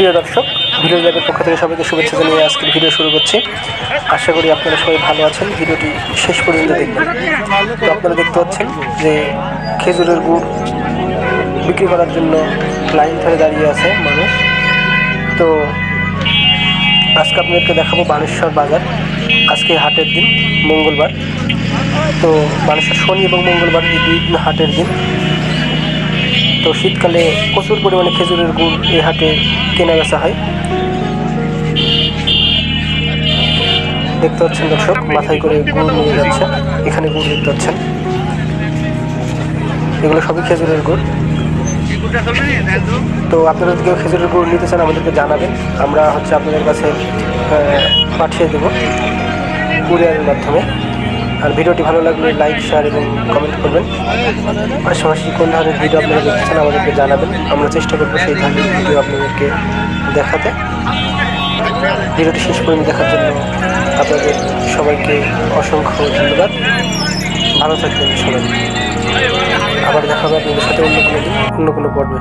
প্রিয় দর্শক, ভিডিও ল্যাবের পক্ষ থেকে সবাইকে শুভেচ্ছা জানিয়ে আজকের ভিডিও শুরু করছি। আশা করি আপনারা সবাই ভালো আছেন। ভিডিওটি শেষ পর্যন্ত দেখবেন। তো আপনারা দেখতে পাচ্ছেন যে খেজুরের গুড় বিক্রি করার জন্য লাইন ধরে দাঁড়িয়ে আছে মানুষ। তো আজকে আপনাদেরকে দেখাবো বানেশ্বর বাজার। আজকে হাটের দিন, মঙ্গলবার। তো বানেশ্বর শনি এবং মঙ্গলবার এই দুই দিন হাটের দিন। তো শীতকালে প্রচুর পরিমাণে খেজুরের গুড় এই হাটে কেনা বেচা হয়। দেখতে পাচ্ছেন দর্শক, মাথায় করে গুড় নিয়ে যাচ্ছে। এখানে গুড় দেখতে পাচ্ছেন। এগুলো সবই খেজুরের গুড়। তো আপনারা যদি কেউ খেজুরের গুড় নিতে চান, আমাদেরকে জানাবেন। আমরা হচ্ছে আপনাদের কাছে পাঠিয়ে দেবো। কুরিয়ারের মাধ্যমে। আর ভিডিওটি ভালো লাগলে লাইক শেয়ার এবং কমেন্ট করবেন। পাশাপাশি কোন ধরনের ভিডিও আপনারা দেখতে চান আমাদেরকে জানাবেন। আমরা চেষ্টা করব সেই ধরনের ভিডিও আপনাদেরকে দেখাতে। ভিডিওটি শেষ পর্যন্ত দেখার জন্য আপনাদের সবাইকে অসংখ্য ধন্যবাদ। ভালো থাকবেন সবাই। আবার দেখা হবে আপনাদের সাথে অন্য কোনো দিন, অন্য কোনো পর্বে।